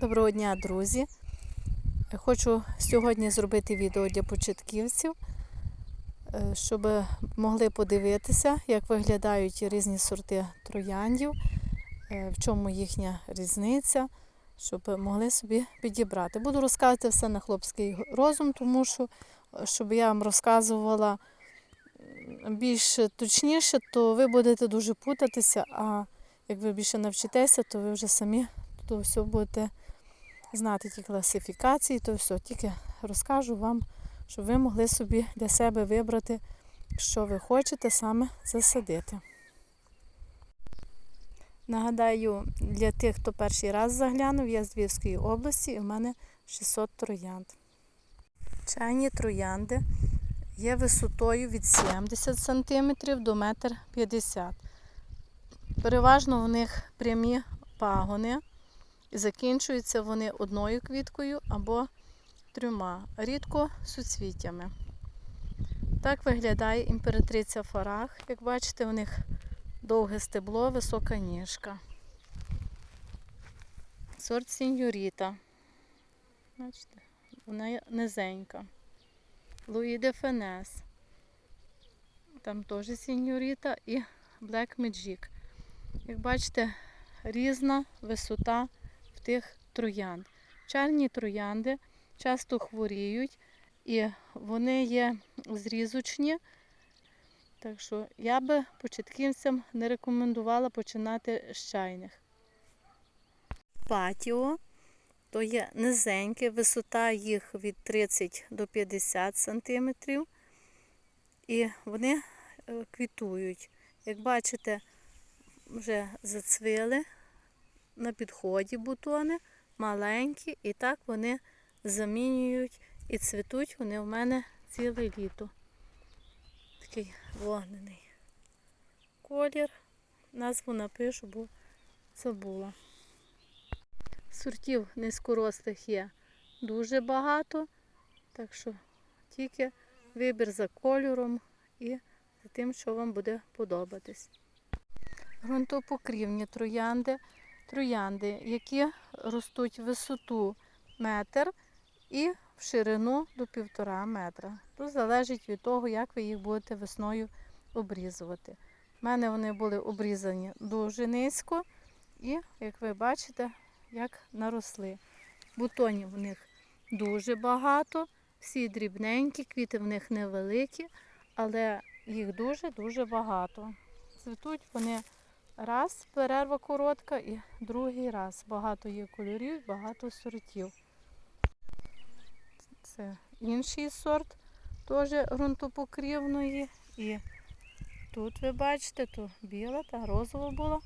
Доброго дня, друзі! Хочу сьогодні зробити відео для початківців, е, щоб могли подивитися, як виглядають різні сорти трояндів, е, в чому їхня різниця, щоб могли собі підібрати. Буду розказувати все на хлопський розум, тому що е, щоб я вам розказувала більш точніше, то ви будете дуже путатися, а як ви більше навчитеся, то ви вже самі то все будете знати ті класифікації, то все. Тільки розкажу вам, щоб ви могли собі для себе вибрати, що ви хочете саме засадити. Нагадаю, для тих, хто перший раз заглянув, я з Львівської області і в мене 600 троянд. Чайні троянди є висотою від 70 см до 1,50 м. Переважно в них прямі пагони. І закінчуються вони одною квіткою або трьома, рідко суцвіттями. Так виглядає імператриця фарах. Як бачите, у них довге стебло, висока ніжка. Сорт сіньоріта. Бачите, вона низенька. Луї де Фенес. Там теж сіньоріта і Блек Меджік. Як бачите, різна висота тих троянд. Чарні троянди часто хворіють і вони є зрізочні. Так що я би початківцям не рекомендувала починати з чайних. Патіо то є низеньке, висота їх від 30 до 50 см. І вони е, квітують. Як бачите, вже зацвіли на підході бутони, маленькі, і так вони замінюють і цвітуть вони в мене ціле літо. Такий вогнений колір. Назву напишу, бо забула. Сортів низькорослих є дуже багато, так що тільки вибір за кольором і за тим, що вам буде подобатись. Грунтопокрівні троянди, троянди, які ростуть в висоту метр і в ширину до півтора метра. Тут залежить від того, як ви їх будете весною обрізувати. У мене вони були обрізані дуже низько і, як ви бачите, як наросли. Бутонів в них дуже багато, всі дрібненькі, квіти в них невеликі, але їх дуже-дуже багато. Цвітуть вони раз, перерва коротка, і другий раз. Багато є кольорів, багато сортів. Це інший сорт, теж ґрунтопокрівної. І тут ви бачите, то біла та розова була.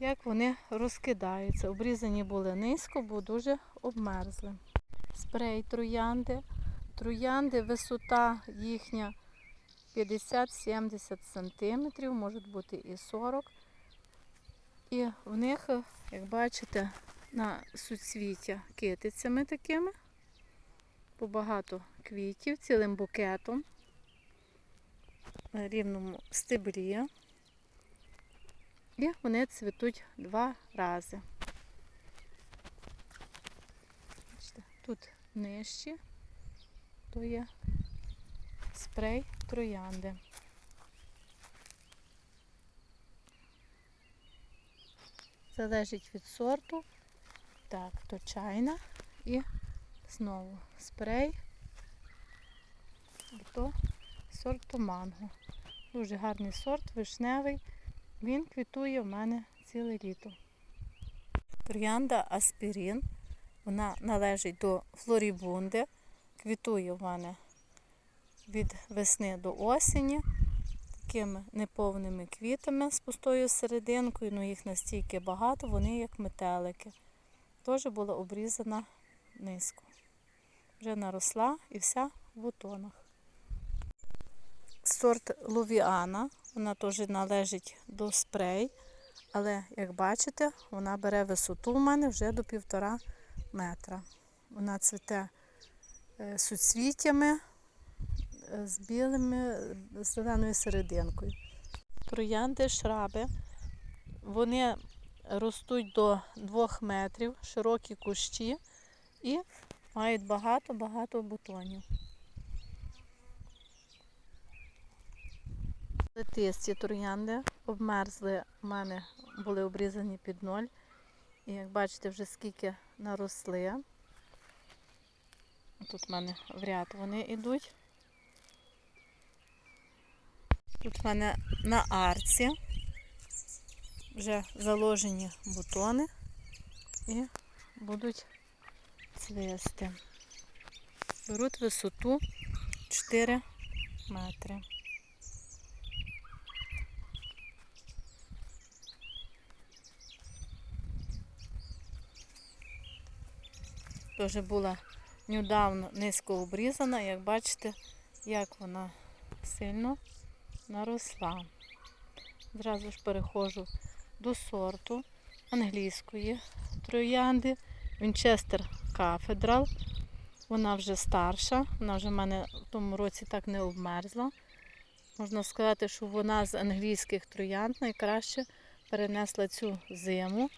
Як вони розкидаються. Обрізані були низько, бо дуже обмерзли. Спрей троянди. Троянди, висота їхня 50-70 см, можуть бути і 40 І в них, як бачите, на суцвіття китицями такими, побагато квітів, цілим букетом, на рівному стеблі. І вони цвітуть два рази. Бачите, Тут нижчі, то є спрей троянди. Залежить від сорту. Так, то чайна і знову спрей. І то сорту манго. Дуже гарний сорт, вишневий. Він квітує в мене ціле літо. Троянда аспірин. Вона належить до флорібунди. Квітує в мене від весни до осені. Такими неповними квітами з пустою серединкою, ну їх настільки багато, вони як метелики. Теж була обрізана низько. Вже наросла і вся в бутонах. Сорт Лувіана, вона теж належить до спрей, але, як бачите, вона бере висоту у мене вже до півтора метра. Вона цвіте е, суцвіттями з білими, зеленою серединкою. Троянди, шраби, вони ростуть до 2 метрів, широкі кущі і мають багато-багато бутонів. Летисті троянди обмерзли, у мене були обрізані під ноль. І як бачите, вже скільки наросли. Тут в мене в ряд вони йдуть. Тут в мене на арці вже заложені бутони і будуть цвісти. Беруть висоту 4 метри. Теж була недавно низько обрізана, як бачите, як вона сильно наросла. Зразу ж переходжу до сорту англійської троянди Вінчестер Кафедрал. Вона вже старша, вона вже в мене в тому році так не обмерзла. Можна сказати, що вона з англійських троянд найкраще перенесла цю зиму.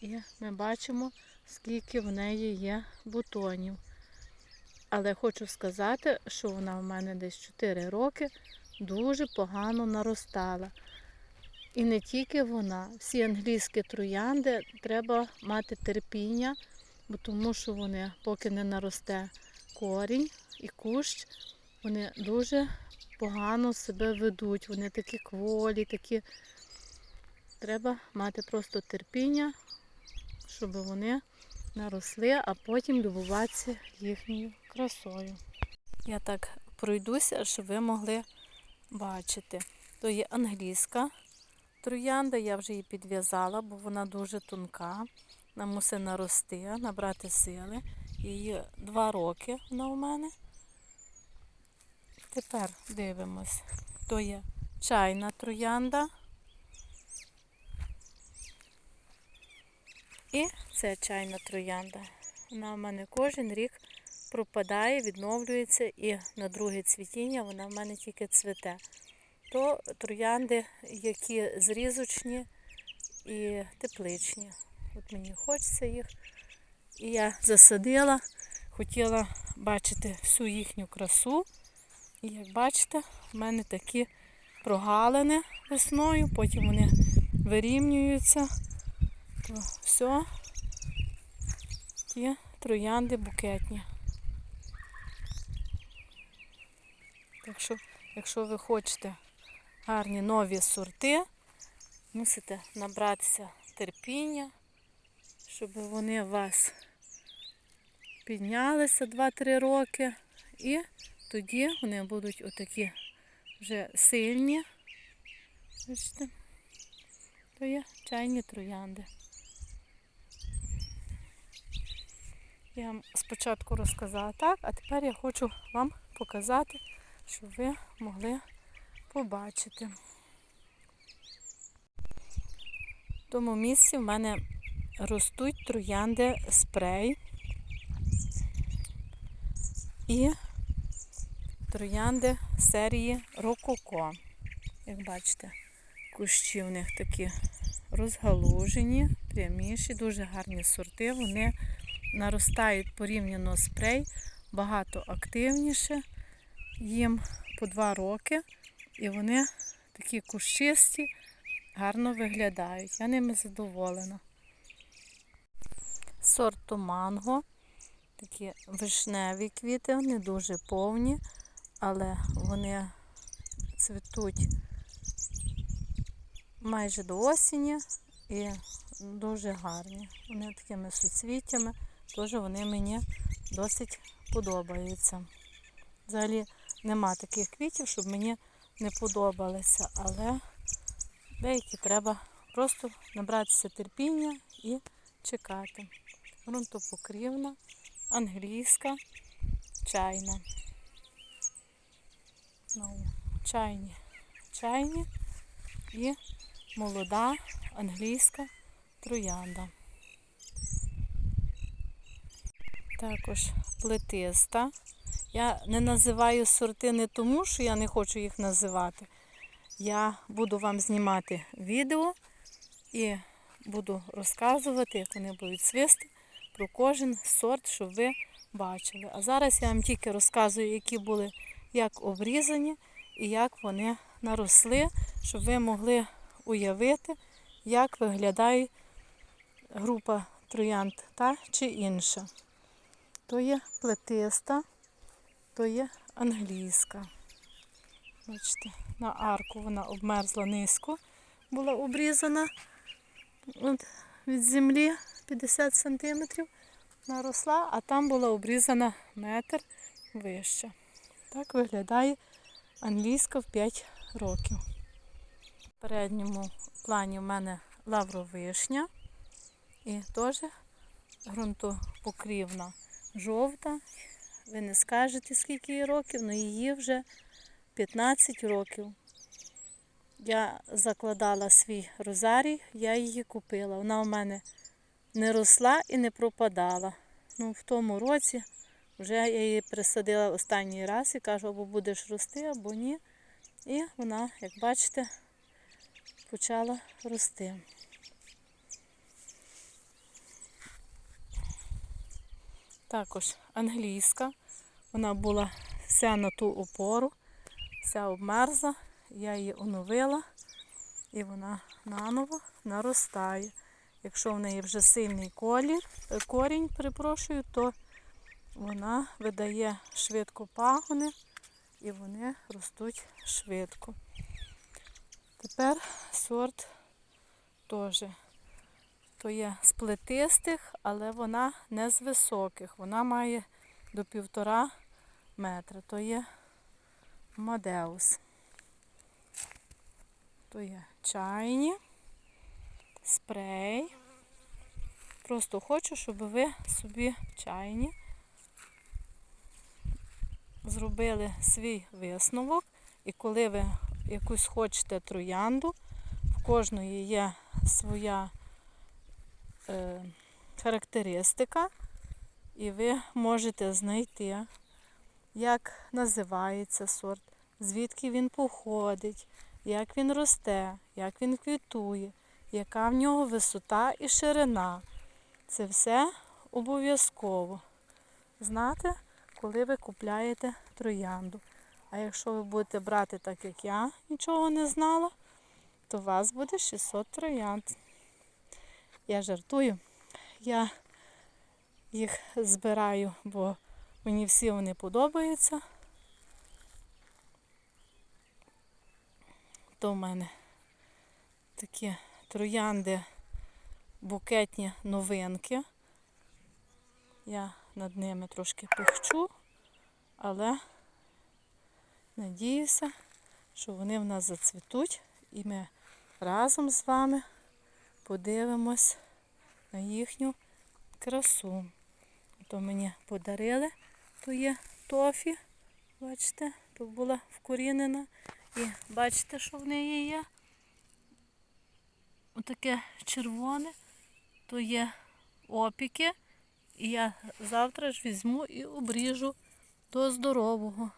І ми бачимо, скільки в неї є бутонів. Але хочу сказати, що вона в мене десь 4 роки дуже погано наростала. І не тільки вона, всі англійські троянди треба мати терпіння, бо тому що вони, поки не наросте корінь і кущ, вони дуже погано себе ведуть. Вони такі кволі, такі. Треба мати просто терпіння, щоб вони наросли, а потім добуватися їхньою красою. Я так пройдуся, щоб ви могли бачити. То є англійська троянда, я вже її підв'язала, бо вона дуже тонка. Вона мусить нарости, набрати сили. Її два роки вона у мене. Тепер дивимось. То є чайна троянда. І це чайна троянда. Вона в мене кожен рік пропадає, відновлюється і на друге цвітіння вона в мене тільки цвіте. То троянди, які зрізочні і тепличні. От мені хочеться їх. І я засадила, хотіла бачити всю їхню красу. І як бачите, в мене такі прогалини весною, потім вони вирівнюються. То все, ті троянди букетні. Так що, якщо ви хочете гарні нові сорти, мусите набратися терпіння, щоб вони у вас піднялися 2-3 роки. І тоді вони будуть отакі вже сильні. Бачите? То є чайні троянди. Я вам спочатку розказала так, а тепер я хочу вам показати, щоб ви могли побачити. В тому місці в мене ростуть троянди спрей і троянди серії Рококо. Як бачите, кущі в них такі розгалужені, пряміші, дуже гарні сорти. Вони наростають порівняно спрей багато активніше. Їм по два роки. І вони такі кущисті, гарно виглядають. Я ними задоволена. Сорту манго. Такі вишневі квіти, не дуже повні, але вони цвітуть майже до осені і дуже гарні. Вони такими суцвіттями, теж вони мені досить подобаються. Взагалі нема таких квітів, щоб мені не подобалися, але деякі треба просто набратися терпіння і чекати. Грунтопокрівна, англійська, чайна. Знову чайні, чайні і молода англійська троянда. Також плетиста. Я не називаю сорти не тому, що я не хочу їх називати. Я буду вам знімати відео і буду розказувати, як вони будуть свисти про кожен сорт, щоб ви бачили. А зараз я вам тільки розказую, які були як обрізані і як вони наросли, щоб ви могли уявити, як виглядає група троянд та чи інша. То є плетиста, то є англійська. Бачите, на арку вона обмерзла низько, була обрізана от, від землі 50 см наросла, а там була обрізана метр вище. Так виглядає англійська в 5 років. В передньому плані в мене лавровишня і теж ґрунтопокрівна жовта. Ви не скажете, скільки їй років, але її вже 15 років. Я закладала свій розарій, я її купила. Вона у мене не росла і не пропадала. Ну, в тому році вже я її присадила останній раз і кажу, або будеш рости, або ні. І вона, як бачите, почала рости. Також англійська. Вона була вся на ту опору, вся обмерзла. Я її оновила і вона наново наростає. Якщо в неї вже сильний колір, е, корінь, перепрошую, то вона видає швидко пагони і вони ростуть швидко. Тепер сорт теж то є з плетистих, але вона не з високих. Вона має до півтора метра. То є Мадеус. То є чайні, спрей. Просто хочу, щоб ви собі чайні зробили свій висновок. І коли ви якусь хочете троянду, в кожної є своя характеристика, і ви можете знайти, як називається сорт, звідки він походить, як він росте, як він квітує, яка в нього висота і ширина. Це все обов'язково знати, коли ви купляєте троянду. А якщо ви будете брати так, як я нічого не знала, то у вас буде 600 троянд. Я жартую. Я їх збираю, бо мені всі вони подобаються. То в мене такі троянди, букетні новинки. Я над ними трошки пихчу, але надіюся, що вони в нас зацвітуть і ми разом з вами подивимось на їхню красу. То мені подарили, то є тофі, бачите, то була вкорінена. І бачите, що в неї є? Отаке червоне, то є опіки. І я завтра ж візьму і обріжу до здорового.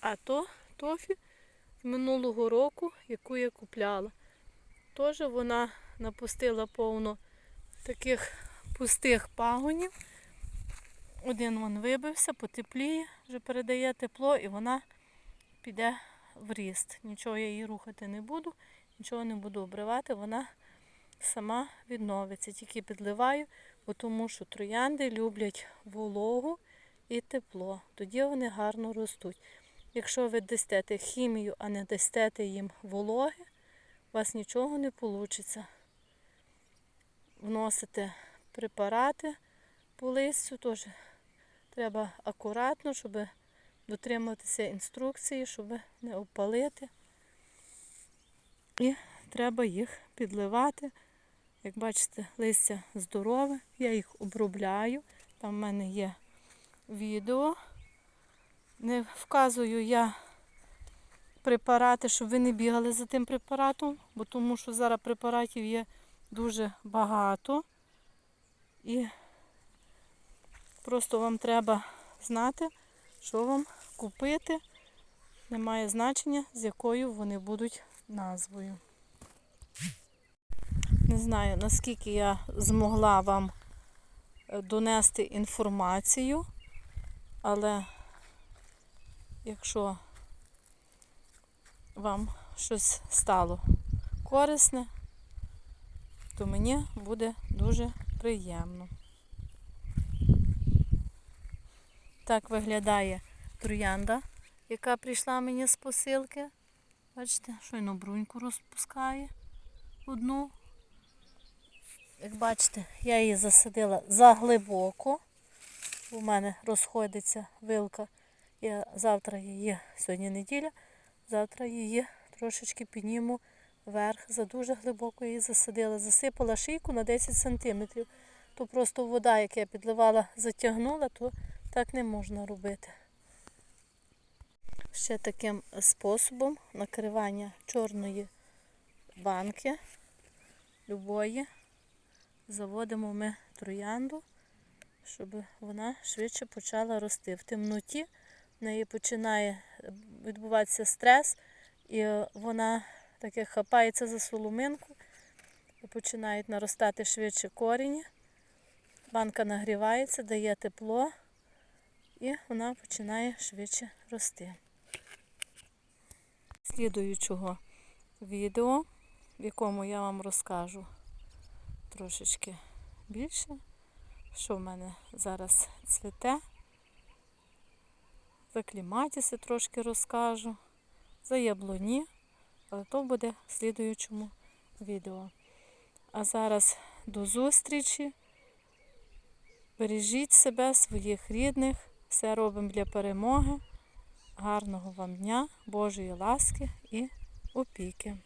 А то тофі минулого року, яку я купляла. Теж вона напустила повно таких пустих пагонів. Один вон вибився, потепліє, вже передає тепло і вона піде в ріст. Нічого я її рухати не буду, нічого не буду обривати, вона сама відновиться. Тільки підливаю, бо тому що троянди люблять вологу і тепло. Тоді вони гарно ростуть. Якщо ви дасте хімію, а не дасте їм вологи, у вас нічого не вийде. Вносите препарати по листю, теж треба акуратно, щоб дотримуватися інструкції, щоб не опалити. І треба їх підливати. Як бачите, листя здорове, я їх обробляю. Там в мене є відео. Не вказую я препарати, щоб ви не бігали за тим препаратом, бо тому що зараз препаратів є дуже багато. І просто вам треба знати, що вам купити. Немає значення, з якою вони будуть назвою. Не знаю, наскільки я змогла вам е, донести інформацію, але якщо вам щось стало корисне, то мені буде дуже приємно. Так виглядає троянда, яка прийшла мені з посилки. Бачите, щойно бруньку розпускає одну. Як бачите, я її засадила заглибоко. У мене розходиться вилка. Я завтра її, сьогодні неділя, завтра її трошечки підніму вверх. За дуже глибоко її засадила. Засипала шийку на 10 см. То просто вода, яку я підливала, затягнула, то так не можна робити. Ще таким способом накривання чорної банки, любої, заводимо ми троянду, щоб вона швидше почала рости. В темноті в неї починає відбуватися стрес, і вона таке хапається за соломинку, і починають наростати швидше корені. Банка нагрівається, дає тепло, і вона починає швидше рости. Слідуючого відео, в якому я вам розкажу трошечки більше, що в мене зараз цвіте. За трошки розкажу, за яблуні, але то буде в слідуючому відео. А зараз до зустрічі. Бережіть себе, своїх рідних. Все робимо для перемоги. Гарного вам дня, Божої ласки і опіки.